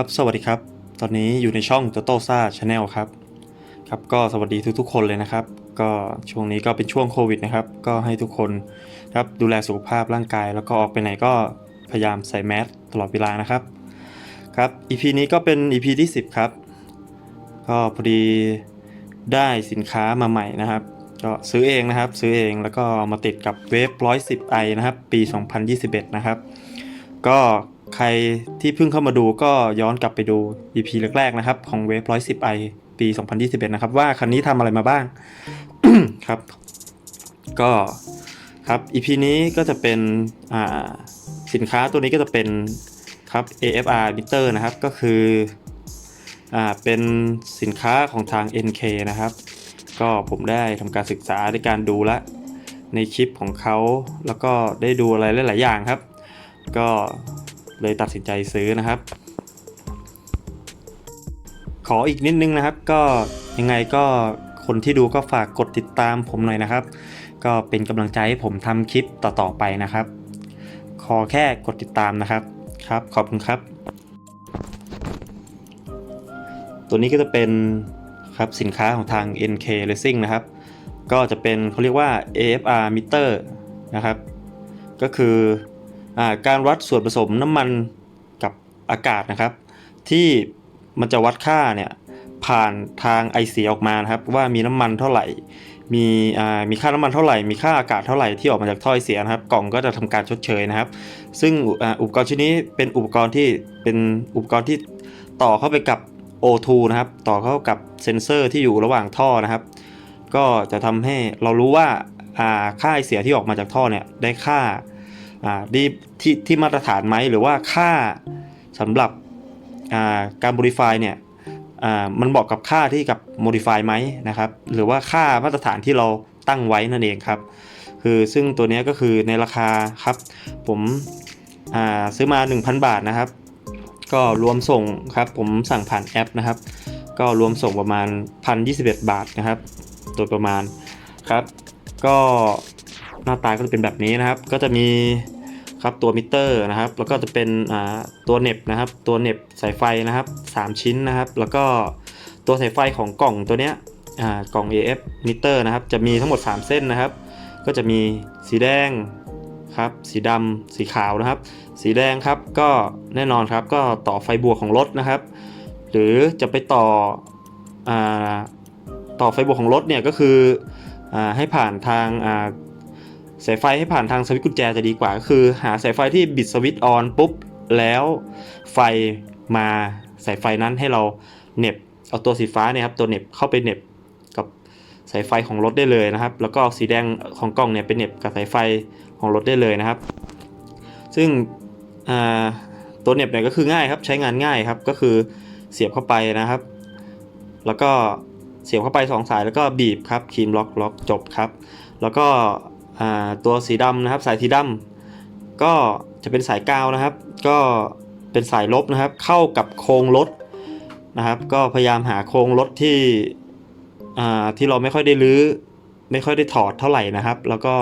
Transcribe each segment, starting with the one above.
ครับ สวัสดีครับ ตอนนี้อยู่ในช่องโตโตซ่าชาแนลครับ ครับ ก็สวัสดีทุกๆคนเลยนะครับ ก็ช่วงนี้ก็เป็นช่วงโควิดนะครับ ก็ให้ทุกคนครับดูแลสุขภาพร่างกาย แล้วก็ออกไปไหนก็พยายามใส่แมสตลอดเวลานะครับ ครับ EP นี้ก็เป็น EP ที่ 10 ครับ ก็พอดีได้สินค้ามาใหม่นะครับ ก็ซื้อเองนะครับ ซื้อเองแล้วก็มาติดกับเวฟ110 i นะครับ ปี 2021 นะครับ ก็ ใครที่เพิ่งเข้ามาดูก็ย้อนกลับไปดู EP แรกๆนะครับ ของเวฟ110 i ปี 2021 นะครับ ว่าคันนี้ทำอะไรมาบ้าง ครับ ก็ครับ EP นี้ก็จะเป็นอ่าสินค้าตัวนี้ก็จะเป็นครับ AFR meter นะครับ ก็คืออ่าเป็นสินค้าของทาง NK นะครับ ก็ผมได้ทำการศึกษาในการดูและในคลิปของเขา แล้วก็ได้ดูอะไรหลาย ๆ อย่างครับ ก็ เลยตัดสินใจซื้อนะครับ ขออีกนิดนึงนะครับ ก็ยังไงก็คนที่ดูก็ฝากกดติดตามผมหน่อยนะครับ ก็เป็นกำลังใจให้ผมทำคลิปต่อๆไปนะครับ ขอแค่กดติดตามนะครับครับ ขอบคุณครับ ตัวนี้ก็จะเป็นครับสินค้าของทาง NK Racing นะครับ ก็จะเป็นเขาเรียกว่า AFR meter นะครับ ก็คือ การวัดส่วนผสมน้ำมันกับอากาศนะครับ ที่มันจะวัดค่าเนี่ยผ่านทางไอเสียออกมานะครับ ว่ามีน้ำมันเท่าไหร่ มีมีค่าน้ำมันเท่าไหร่ มีค่าอากาศเท่าไหร่ที่ออกมาจากท่อไอเสียนะครับ กล่องก็จะทำการชดเชยนะครับ ซึ่งอ,อุปกรณ์ชิ้นนี้เป็นอุปกรณ์ที่เป็นอุปกรณ์ที่ต่อเข้าไปกับ O2 นะครับ ต่อเข้ากับเซ็นเซอร์ที่อยู่ระหว่างท่อนะครับ ก็จะทำให้เรารู้ว่าค่าไอเสียที่ออกมาจากท่อเนี่ยได้ค่า ดีที่ที่มาตรฐานไหมหรือว่าค่าสำหรับการ modify เนี่ยมันเหมาะกับค่าที่กับ modify ไหมนะครับ หรือว่าค่ามาตรฐานที่เราตั้งไว้นั่นเองครับ คือซึ่งตัวนี้ก็คือในราคาครับ ผมซื้อมา 1,000 บาทนะครับ ก็รวมส่งครับผมสั่งผ่านแอปนะครับ ก็รวมส่งประมาณ 1,021 บาทนะครับ โดยประมาณครับ ก็หน้าตาก็จะเป็นแบบนี้นะครับ ก็จะมี ครับตัวมิเตอร์นะครับ แล้วก็จะเป็นตัวเน็บนะครับ ตัวเน็บสายไฟนะครับ 3 ชิ้นนะครับ แล้วก็ตัวสายไฟของกล่องตัวเนี้ยกล่อง AF มิเตอร์นะครับ จะมีทั้งหมด 3 เส้นนะครับ ก็จะมีสีแดงครับ สีดำสีขาวนะครับ สีแดงครับก็แน่นอนครับก็ต่อไฟบวกของรถนะครับ หรือจะไปต่ออต่อไฟบวกของรถเนี่ยก็คืออให้ผ่านทางา สายไฟให้ผ่านทางสวิตช์กุญแจจะดีกว่าก็คือหาสายไฟที่บิดสวิตช์ออนปุ๊บ แล้วไฟมาสายไฟนั้นให้เราเน็บเอาตัวสีฟ้าเนี่ยครับตัวเน็บเข้าไปเน็บกับสายไฟของรถได้เลยนะครับ แล้วก็สีแดงของกล้องเนี่ยเป็นเน็บกับสายไฟของรถได้เลยนะครับ ซึ่งตัวเน็บเนี่ยก็คือง่ายครับใช้งานง่ายครับก็คือเสียบเข้าไปนะครับ แล้วก็เสียบเข้าไป 2 สายแล้วก็บีบครับคีมล็อกล็อกจบครับ แล้วก็ ตัวสีดำนะครับ สายสีดำก็จะเป็นสายกาวนะครับ ก็เป็นสายลบนะครับ เข้ากับโครงรถนะครับ ก็พยายามหาโครงรถที่ที่เราไม่ค่อยได้รื้อไม่ค่อยได้ถอดเท่าไหร่นะครับ แล้วก็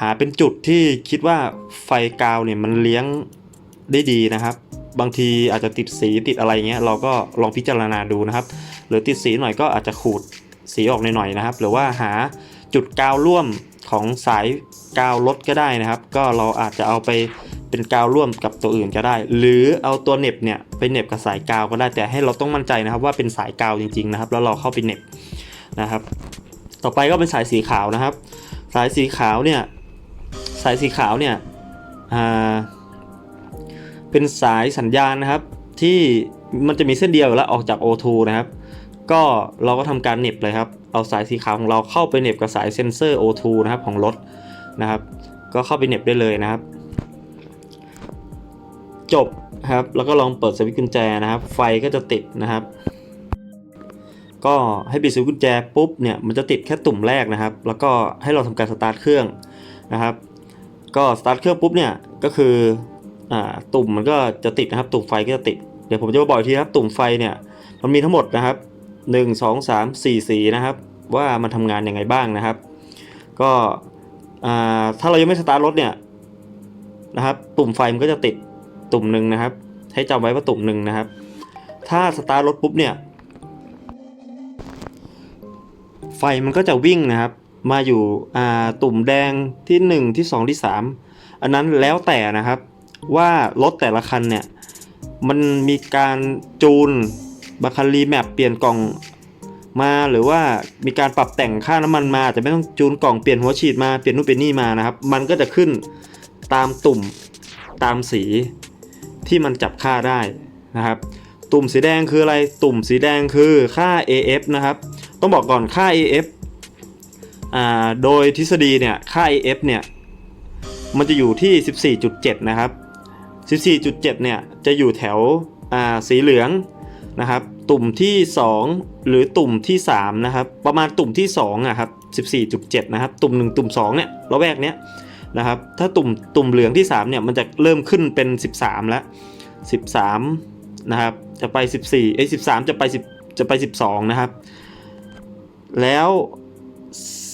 หาเป็นจุดที่คิดว่าไฟกาวเนี่ยมันเลี้ยงได้ดีนะครับ บางทีอาจจะติดสีติดอะไรเงี้ยเราก็ลองพิจารณาดูนะครับ หรือติดสีหน่อยก็อาจจะขูดสีออกหน่อยๆนะครับ หรือว่าหาจุดกาวร่วม ของสายกาวรถก็ได้นะครับ ก็เราอาจจะเอาไปเป็นกาวร่วมกับตัวอื่นก็ได้ หรือเอาตัวเน็บเนี่ยไปเน็บกับสายกาวก็ได้แต่ให้เราต้องมั่นใจนะครับ ว่าเป็นสายกาวจริงๆนะครับ แล้วเราเข้าไปเน็บนะครับ ต่อไปก็เป็นสายสีขาวนะครับ สายสีขาวเนี่ยสายสีขาวเนี่ยอ่าเป็นสายสัญญาณนะครับ ที่มันจะมีเส้นเดียวแล้วออกจาก O2 นะครับ ก็เราก็ทำการเน็บเลยครับ เอาสายสีขาวของเราเข้าไปเน็บกับสายเซ็นเซอร์ O2 นะครับของรถนะครับ ก็เข้าไปเน็บได้เลยนะครับ จบครับ แล้วก็ลองเปิดสวิตช์กุญแจนะครับ ไฟก็จะติดนะครับ ก็ให้ปิดสวิตช์กุญแจปุ๊บเนี่ยมันจะติดแค่ตุ่มแรกนะครับ แล้วก็ให้เราทำการสตาร์ทเครื่องนะครับ ก็สตาร์ทเครื่องปุ๊บเนี่ยก็คืออ่าตุ่มมันก็จะติดนะครับ ตุ่มไฟก็จะติด เดี๋ยวผมจะมาบอกอีกทีครับตุ่มไฟเนี่ยมันมีทั้งหมดนะครับ 1 2 3 4สีนะครับ ว่ามันทำงานยังไงบ้างนะครับ ก็ถ้าเรายังไม่สตาร์ทรถเนี่ยนะครับ ตุ่มไฟมันก็จะติดตุ่มหนึ่งนะครับ ให้จำไว้ว่าตุ่มหนึ่งนะครับ ถ้าสตาร์ทรถปุ๊บเนี่ย ไฟมันก็จะวิ่งนะครับ มาอยู่ตุ่มแดงที่ 1 ที่ 2 ที่ 3 อันนั้นแล้วแต่นะครับว่ารถแต่ละคันเนี่ย มันมีการจูน บาคันรีแมปเปลี่ยนกล่องมาหรือว่ามีการปรับแต่งค่าน้ำมันมาอาจจะไม่ต้องจูนกล่องเปลี่ยนหัวฉีดมาเปลี่ยนนู่นเปลี่ยนนี่มานะครับ มันก็จะขึ้นตามตุ่มตามสีที่มันจับค่าได้นะครับ ตุ่มสีแดงคืออะไรตุ่มสีแดงคือค่า AF นะครับ ต้องบอกก่อนค่า AF อ่าโดยทฤษฎีเนี่ยค่า AF เนี่ยมันจะอยู่ที่ 14.7 นะครับ 14.7 เนี่ยจะอยู่แถวอ่าสีเหลือง นะครับ ตุ่มที่ 2 หรือตุ่มที่3นะครับ ประมาณตุ่มที่2อะครับ14.7 นะครับ ตุ่ม 1 ตุ่ม 2 เนี่ยระแวกเนี้ยนะครับ ถ้าตุ่มตุ่มเหลืองที่3เนี่ยมันจะเริ่มขึ้นเป็น 13 แล้ว 13 นะครับ จะไป 14เอ้ย13 จะไป 10 จะไป 12 นะครับ แล้ว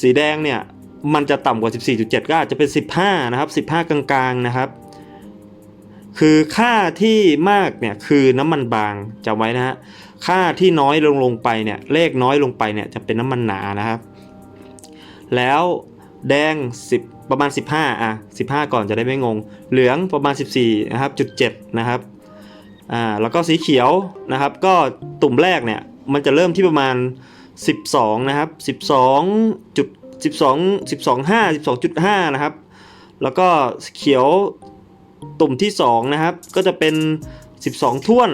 สีแดงเนี่ยมันจะต่ำกว่า 14.7 ก็อาจจะเป็น 15 นะครับ 15 กลางๆนะครับ คือค่าที่มากเนี่ยคือน้ำมันบางจำไว้นะฮะค่าที่น้อยลงลงไปเนี่ยเลขน้อยลงไปเนี่ยจะเป็นน้ำมันหนานะครับ แล้วแดง 10 ประมาณ 15อะ15 ก่อนจะได้ไม่งง เหลืองประมาณ 14นะครับจุด7นะครับอ่าแล้วก็สีเขียวนะครับ ก็ตุ่มแรกเนี่ยมันจะเริ่มที่ประมาณ 12นะครับ12จุด12 12 5 12.5 นะครับ แล้วก็เขียว ตุ่มที่ 2 นะครับ ก็จะเป็น 12 ท่วน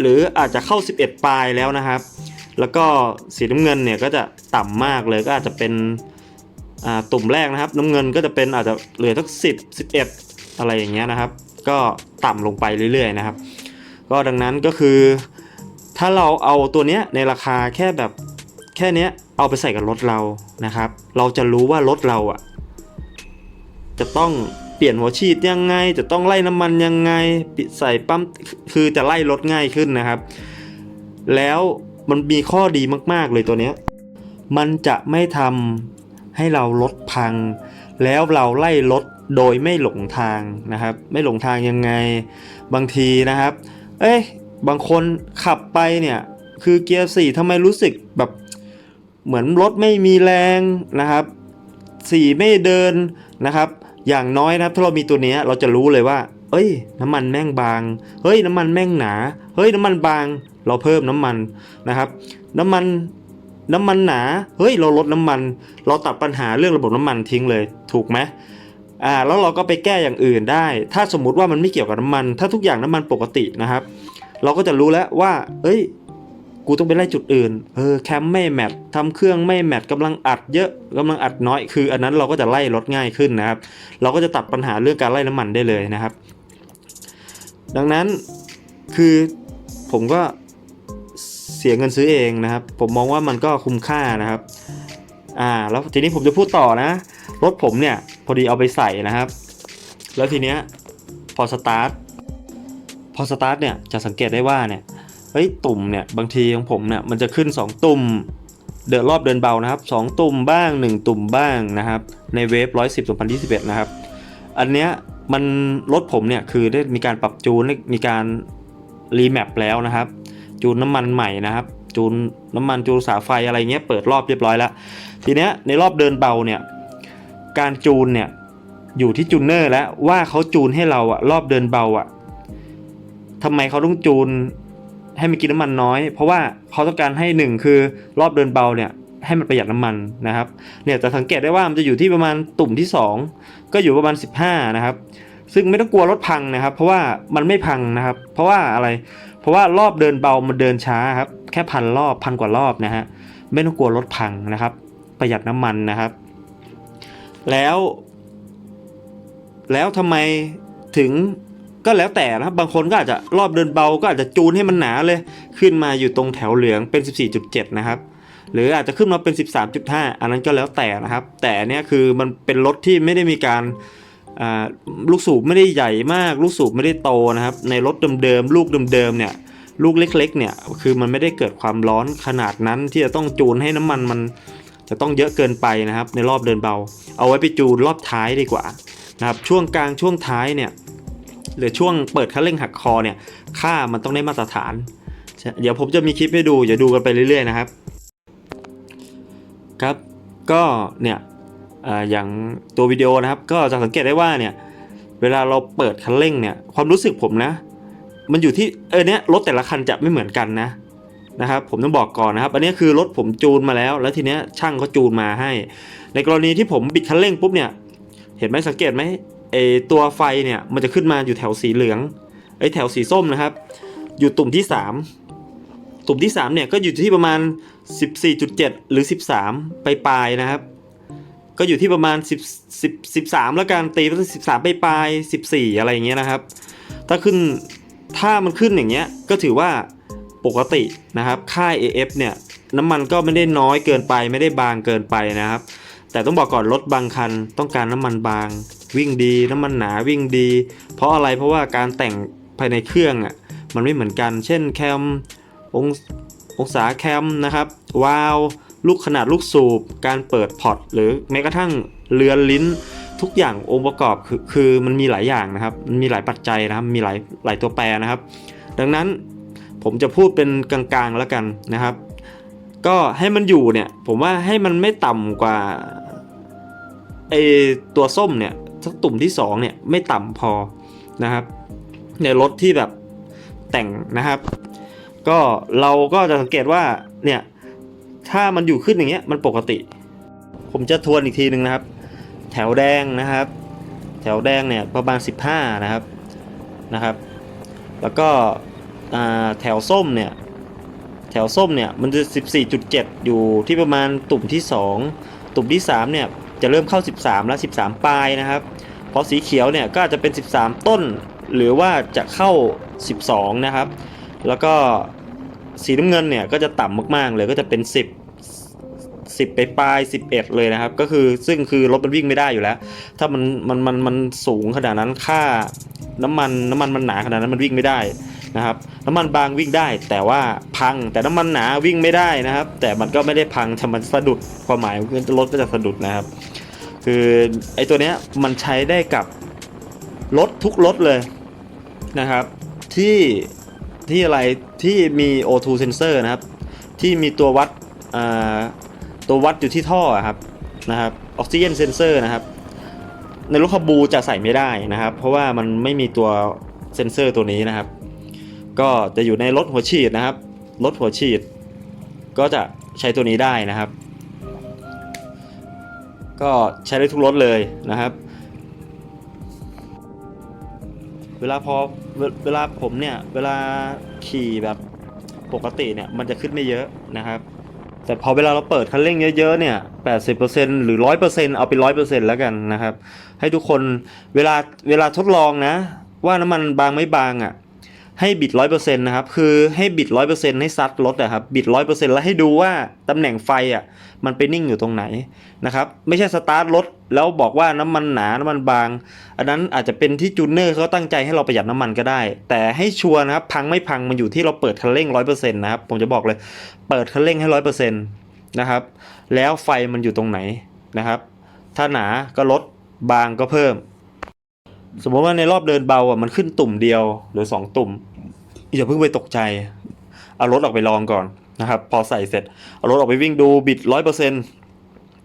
หรืออาจจะเข้า 11 ปลายแล้วนะครับ แล้วก็สีน้ำเงินเนี่ยก็จะต่ำมากเลยก็อาจจะเป็นตุ่มแรกนะครับ น้ำเงินก็จะเป็นอาจจะเหลือสัก10 11 อะไรอย่างเงี้ยนะครับ ก็ต่ำลงไปเรื่อยๆนะครับ ก็ดังนั้นก็คือ ถ้าเราเอาตัวเนี้ยในราคาแค่แบบแค่เนี้ยเอาไปใส่กับรถเรานะครับ เราจะรู้ว่ารถเราอะจะต้อง เปลี่ยนหัวฉีดยังไง จะต้องไล่น้ำมันยังไงปิดใส่ปั๊มคือจะไล่รถง่ายขึ้นนะครับ แล้วมันมีข้อดีมาก ๆ เลยตัวเนี้ยมันจะไม่ทำให้เรารถพัง แล้วเราไล่รถโดยไม่หลงทางนะครับ ไม่หลงทางยังไงบางทีนะครับ เอ้ยบางคนขับไปเนี่ยคือเกียร์สี่ทำไมรู้สึกแบบเหมือนรถไม่มีแรงนะครับสี่ไม่เดินนะครับ อย่างน้อยนะครับถ้าเรามีตัวนี้เราจะรู้เลยว่า เอ้ย น้ำมันแม่งบาง เฮ้ยน้ำมันแม่งหนา เฮ้ยน้ำมันบาง เราเพิ่มน้ำมันนะครับ น้ำมันน้ำมันหนา เฮ้ยเราลดน้ำมัน เราตัดปัญหาเรื่องระบบน้ำมันทิ้งเลย ถูกไหมอ่าแล้วเราก็ไปแก้อย่างอื่นได้ ถ้าสมมุติว่ามันไม่เกี่ยวกับน้ำมัน ถ้าทุกอย่างน้ำมันปกตินะครับ เราก็จะรู้แล้วว่า เอ้ย กูต้องไปไล่จุดอื่น เออแคมไม่แมททำเครื่องไม่แมทกำลังอัดเยอะกำลังอัดน้อย คือ อันนั้นเราก็จะไล่ลดง่ายขึ้นนะครับ เราก็จะตัดปัญหาเรื่องการไล่น้ำมันได้เลยนะครับ ดังนั้นคือผมก็เสียเงินซื้อเองนะครับ ผมมองว่ามันก็คุ้มค่านะครับ อ่า แล้วทีนี้ผมจะพูดต่อนะ รถผมเนี่ย พอดีเอาไปใส่นะครับ แล้วทีเนี้ยพอสตาร์ทพอสตาร์ทเนี่ยจะสังเกตได้ว่าเนี่ย เฮ้ยตุ่มเนี่ยบางทีของผมเนี่ยมันจะขึ้น 2 ตุ่มเดินรอบเดินเบานะครับ 2 ตุ่มบ้าง 1 ตุ่มบ้างนะครับในเวฟ110 2021 นะครับ อันเนี้ยมันรถผมเนี่ยคือได้มีการปรับจูนมีการรีแมปแล้วนะครับ จูนน้ำมันใหม่นะครับ จูนน้ำมันจูนสาไฟอะไรเงี้ยเปิดรอบเรียบร้อยแล้วทีเนี้ยในรอบเดินเบาเนี่ยการจูนเนี่ยอยู่ที่จูนเนอร์แล้วว่าเขาจูนให้เราอะรอบเดินเบาอะทำไมเขาต้องจูน ให้มันกินน้ำมันน้อย เพราะว่าเขาต้องการให้หนึ่งคือรอบเดินเบาเนี่ยให้มันประหยัดน้ำมันนะครับเนี่ยจะสังเกตได้ว่ามันจะอยู่ที่ประมาณตุ่มที่ 2 ก็อยู่ประมาณ 15 นะครับ ซึ่งไม่ต้องกลัวรถพังนะครับ เพราะว่ามันไม่พังนะครับ เพราะว่าอะไร เพราะว่ารอบเดินเบามันเดินช้าครับแค่พันรอบพันกว่ารอบนะฮะไม่ต้องกลัวรถพังนะครับ ประหยัดน้ำมันนะครับ แล้ว แล้วทำไมถึง ก็แล้วแต่นะครับบางคนก็อาจจะรอบเดินเบาก็อาจจะจูนให้มันหนาเลย ขึ้นมาอยู่ตรงแถวเหลืองเป็น 14.7 นะครับ หรืออาจจะขึ้นมาเป็น 13.5 อันนั้นก็แล้วแต่นะครับ แต่เนี้ยคือมันเป็นรถที่ไม่ได้มีการลูกสูบไม่ได้ใหญ่มาก ลูกสูบไม่ได้โตนะครับ ในรถเดิมๆลูกเดิมๆเนี่ยลูกเล็กๆเนี่ยคือมันไม่ได้เกิดความร้อนขนาดนั้นที่จะต้องจูนให้น้ำมันมันจะต้องเยอะเกินไปนะครับ ในรอบเดินเบา เอาไว้ไปจูนรอบท้ายดีกว่านะครับช่วงกลางช่วงท้ายเนี่ย หรือช่วงเปิดคันเร่งหักคอเนี่ยค่ามันต้องได้มาตรฐาน เดี๋ยวผมจะมีคลิปให้ดูอย่าดูกันไปเรื่อยๆนะครับครับก็เนี่ยออย่างตัววิดีโอนะครับ ก็จะสังเกตได้ว่าเนี่ยเวลาเราเปิดคันเร่งเนี่ยความรู้สึกผมนะ มันอยู่ที่เออเนี้ยรถแต่ละคันจะไม่เหมือนกันนะนะครับผมต้องบอกก่อนนะครับ อันนี้คือรถผมจูนมาแล้ว แล้วทีเนี้ยช่างเขาจูนมาให้ ในกรณีที่ผมบิดคันเร่งปุ๊บเนี่ย เห็นไหมสังเกตไหม ไอตัวไฟเนี่ยมันจะขึ้นมาอยู่แถวสีเหลืองไอแถวสีส้มนะครับ อยู่ตุ่มที่ 3 ตุ่มที่ 3 เนี่ยก็อยู่ที่ประมาณ 14.7 หรือ 13 ไปปลายนะครับ ก็อยู่ที่ประมาณ 10 10 13 แล้วกันตีไป13 ไปปลาย 14 อะไรอย่างเงี้ยนะครับ ถ้าขึ้นถ้ามันขึ้นอย่างเงี้ยก็ถือว่าปกตินะครับ ค่า AF เนี่ยน้ำมันก็ไม่ได้น้อยเกินไปไม่ได้บางเกินไปนะครับ แต่ต้องบอกก่อนรถบางคันต้องการน้ำมันบาง วิ่งดีน้ำมันหนาวิ่งดี เพราะอะไรเพราะว่าการแต่งภายในเครื่องอะมันไม่เหมือนกัน เช่นแคมององศาแคมนะครับวาล์วลูกขนาดลูกสูบ การเปิดพอร์ตหรือแม้กระทั่งเรือนลิ้นทุกอย่างองค์ประกอบคือคือมันมีหลายอย่างนะครับมันมีหลายปัจจัยนะครับมีหลายหลายตัวแปรนะครับ ดังนั้นผมจะพูดเป็นกลางๆแล้วกันนะครับ ก็ให้มันอยู่เนี่ยผมว่าให้มันไม่ต่ำกว่าไอตัวส้มเนี่ย สักตุ่มที่สองเนี่ยไม่ต่ำพอนะครับ ในรถที่แบบแต่งนะครับ ก็เราก็จะสังเกตว่าเนี่ยถ้ามันอยู่ขึ้นอย่างเงี้ยมันปกติ ผมจะทวนอีกทีหนึ่งนะครับ แถวแดงนะครับ แถวแดงเนี่ยประมาณ 15 นะครับนะครับ แล้วก็แถวส้มเนี่ยแถวส้มเนี่ยมันจะ 14.7 อยู่ที่ประมาณตุ่มที่ 2 ตุ่มที่3เนี่ย จะเริ่มเข้า 13 แล้ว 13 ปลายนะครับพอสีเขียวเนี่ยก็อาจจะเป็น 13 ต้น หรือว่าจะเข้า 12 นะครับ แล้วก็สีน้ำเงินเนี่ยก็จะต่ำมากๆเลยก็จะเป็น 10 10ไปปลาย 11 เลยนะครับ ก็คือซึ่งคือรถมันวิ่งไม่ได้อยู่แล้ว ถ้ามันมันมันมันสูงขนาดนั้นค่าน้ำมันน้ำมันมันหนาขนาดนั้นมันวิ่งไม่ได้ นะครับน้ำมันบางวิ่งได้แต่ว่าพังแต่น้ำมันหนาวิ่งไม่ได้นะครับ แต่มันก็ไม่ได้พังแต่มันสะดุดความหมายรถก็จะสะดุดนะครับ คือไอตัวเนี้ยมันใช้ได้กับรถทุกรถเลยนะครับ ที่ที่อะไรที่มี O2 sensor นะครับ ที่มีตัววัดตัววัดอยู่ที่ท่อครับนะครับออกซิเจนเซนเซอร์นะครับ ในรถคาบูจะใส่ไม่ได้นะครับ เพราะว่ามันไม่มีตัวเซนเซอร์ตัวนี้นะครับ ก็จะอยู่ในรถหัวฉีดนะครับรถหัวฉีด ก็จะใช้ตัวนี้ได้นะครับ ก็ใช้ได้ทุกรถเลยนะครับ เวลาพอเวเวลาผมเนี่ยเวลาขี่แบบปกติเนี่ยมันจะขึ้นไม่เยอะนะครับ แต่พอเวลาเราเปิดคันเร่งเยอะๆเนี่ย80%หรือ 100%เอาไป100%แล้วกันนะครับ ให้ทุกคนเวลาเวลาทดลองนะ ว่าน้ำมันบางไม่บางอะ ให้บิด100%นต์นะครับ คือให้บิด100%ให้ซัดรถอะครับ บิด100%แล้วให้ดูว่าตำแหน่งไฟอะมันไปนิ่งอยู่ตรงไหนนะครับ ไม่ใช่สตาร์ทรถแล้วบอกว่าน้ำมันหนา น้ำมันบาง อันนั้นอาจจะเป็นที่จูเนอร์เขาตั้งใจให้เราประหยัดน้ำมันก็ได้ แต่ให้ชัวร์นะครับ พังไม่พังมันอยู่ที่เราเปิดคันเร่ง100%นะครับ ผมจะบอกเลย เปิดคันเร่งให้100%นะครับ แล้วไฟมันอยู่ตรงไหนนะครับ ถ้าหนาก็ลด บางก็เพิ่ม สมมติว่าในรอบเดินเบาอะมันขึ้นตุ่มเดียวหรือ 2 ตุ่ม อย่าเพิ่งไปตกใจ เอารถออกไปลองก่อนนะครับ พอใส่เสร็จ เอารถออกไปวิ่งดูบิด100%เปอร์เซ็น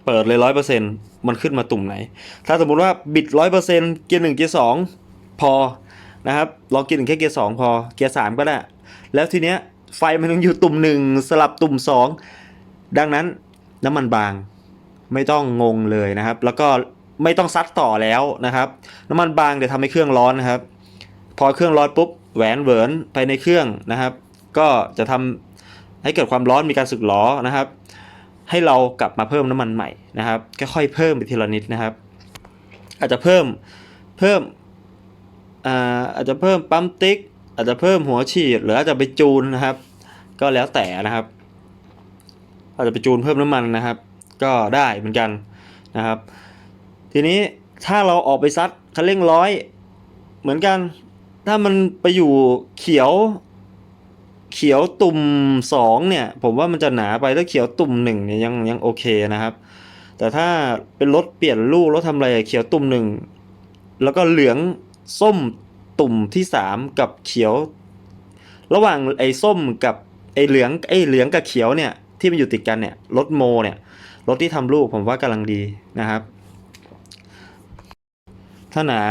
เปิดเลย100%มันขึ้นมาตุ่มไหน ถ้าสมมุติว่าบิด100%เปอร์เซ็นเกียร์หนึ่งเกียร์สองพอนะครับลองเกียร์หนึ่งแค่เกียร์สองพอเกียร์สามก็ได้ แล้วทีเนี้ยไฟมันต้องอยู่ตุ่มหนึ่งสลับตุ่มสองดังนั้นน้ำมันบางไม่ต้องงงเลยนะครับ แล้วก็ไม่ต้องซัดต่อแล้วนะครับ น้ำมันบางเดี๋ยวทำให้เครื่องร้อนนะครับ พอเครื่องร้อนปุ๊บ แหวนเหวินไปในเครื่องนะครับ ก็จะทำให้เกิดความร้อนมีการสึกหรอนะครับ ให้เรากลับมาเพิ่มน้ำมันใหม่นะครับค่อยๆเพิ่มไปทีละนิดนะครับ อาจจะเพิ่มเพิ่มอาอาจจะเพิ่มปั๊มติ๊ก อาจจะเพิ่มหัวฉีดหรืออาจจะไปจูนนะครับ ก็แล้วแต่นะครับ อาจจะไปจูนเพิ่มน้ำมันนะครับ ก็ได้เหมือนกันนะครับ ทีนี้ถ้าเราออกไปซัดคันเร่งร้อยเหมือนกัน ถ้ามันไปอยู่เขียว เขียวตุ่มสองเนี่ย ผมว่ามันจะหนาไปถ้าเขียวตุ่มหนึ่งเนี่ยยังยังโอเคนะครับ แต่ถ้าเป็นรถเปลี่ยนลูกรถทำอะไรเขียวตุ่มหนึ่งแล้วก็เหลืองส้มตุ่มที่สามกับเขียว ระหว่างไอ้ส้มกับไอ้เหลืองไอ้เหลืองกับเขียวเนี่ยที่มันอยู่ติดกันเนี่ยรถโมเนี่ยรถที่ทำลูกผมว่ากำลังดีนะครับ ถ้าหนา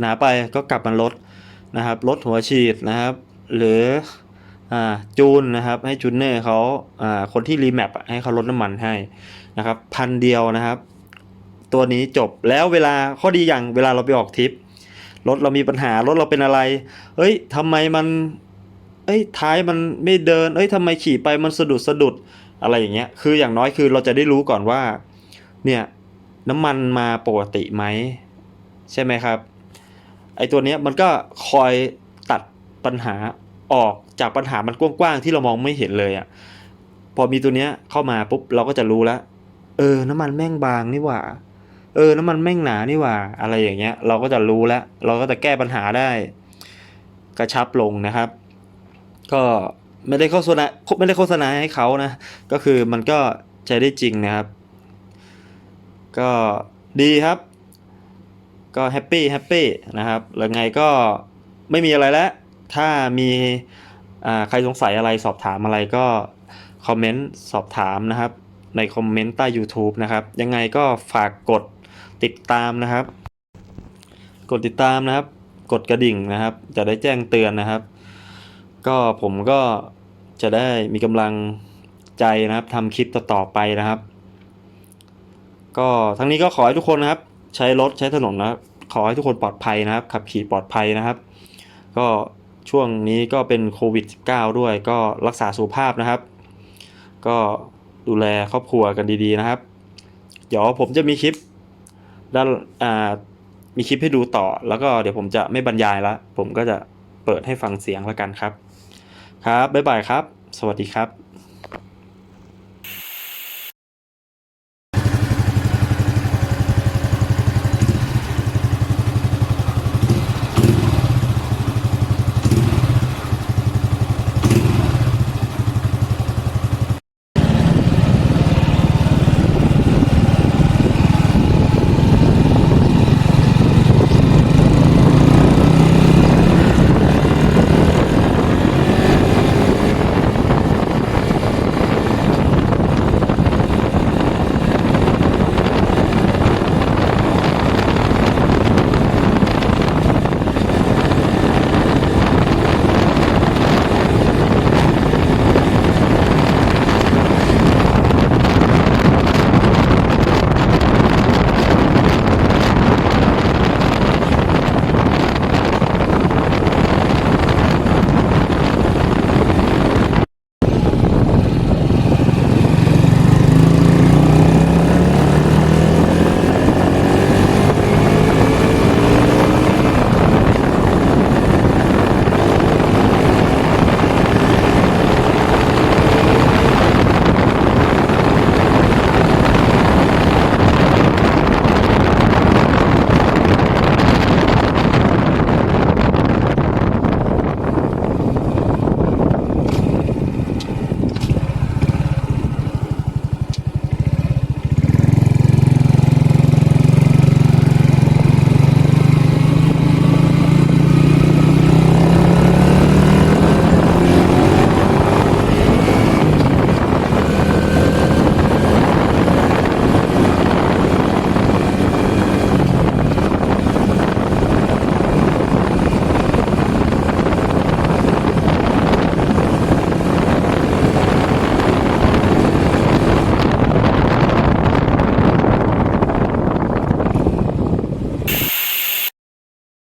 หนาไปก็กลับมาลด นะครับลดหัวฉีดนะครับ หรืออจูนนะครับให้จูนเนอร์เขาคนที่รีแมปให้เขาลดน้ำมันให้นะครับพันเดียวนะครับ ตัวนี้จบแล้วเวลาข้อดีอย่างเวลาเราไปออกทริปรถเรามีปัญหารถเราเป็นอะไรเอ้ยทำไมมัน เอ้ยท้ายมันไม่เดิน เอ้ยทำไมขี่ไปมันสะดุดสะดุดอะไรอย่างเงี้ย คืออย่างน้อยคือเราจะได้รู้ก่อนว่า เนี่ยน้ำมันมาปกติไหม ใช่ไหมครับ ไอตัวเนี้ยมันก็คอยตัดปัญหาออกจากปัญหามันกว้างๆที่เรามองไม่เห็นเลยอะ่ะพอมีตัวเนี้ยเข้ามาปุ๊บเราก็จะรู้แล้วเออ น้ำมันแม่งบางนี่หว่า เออ น้ำมันแม่งหนานี่หว่า อะไรอย่างเงี้ย เราก็จะรู้แล้ว เราก็จะแก้ปัญหาได้ กระชับลงนะครับ ก็ไม่ได้โฆษณาไม่ได้โฆษณาให้เขานะ ก็คือมันก็ใช้ได้จริงนะครับ ก็ดีครับ ก็แฮปปี้แฮปปี้นะครับแล้วไงก็ไม่มีอะไรแล้ว ถ้ามีใครสงสัยอะไรสอบถามอะไรก็คอมเมนต์สอบถามนะครับ ในคอมเมนต์ใต้ YouTube นะครับ ยังไงก็ฝากกดติดตามนะครับ กดติดตามนะครับ กดกระดิ่งนะครับ จะได้แจ้งเตือนนะครับ ก็ผมก็จะได้มีกำลังใจนะครับทำคลิปต่อๆไปนะครับ ก็ทั้งนี้ก็ขอให้ทุกคนนะครับ ใช้รถใช้ถนนนะครับขอให้ทุกคนปลอดภัยนะครับ ขับขี่ปลอดภัยนะครับ ก็ช่วงนี้ก็เป็นโควิด -19 ด้วยก็รักษาสุขภาพนะครับ ก็ดูแลครอบครัวกันดีๆนะครับ เดี๋ยวผมจะมีคลิปด้านอ่ามีคลิปให้ดูต่อ แล้วก็เดี๋ยวผมจะไม่บรรยายละผมก็จะเปิดให้ฟังเสียงแล้วกันครับ ครับบ๊ายบายครับ สวัสดีครับ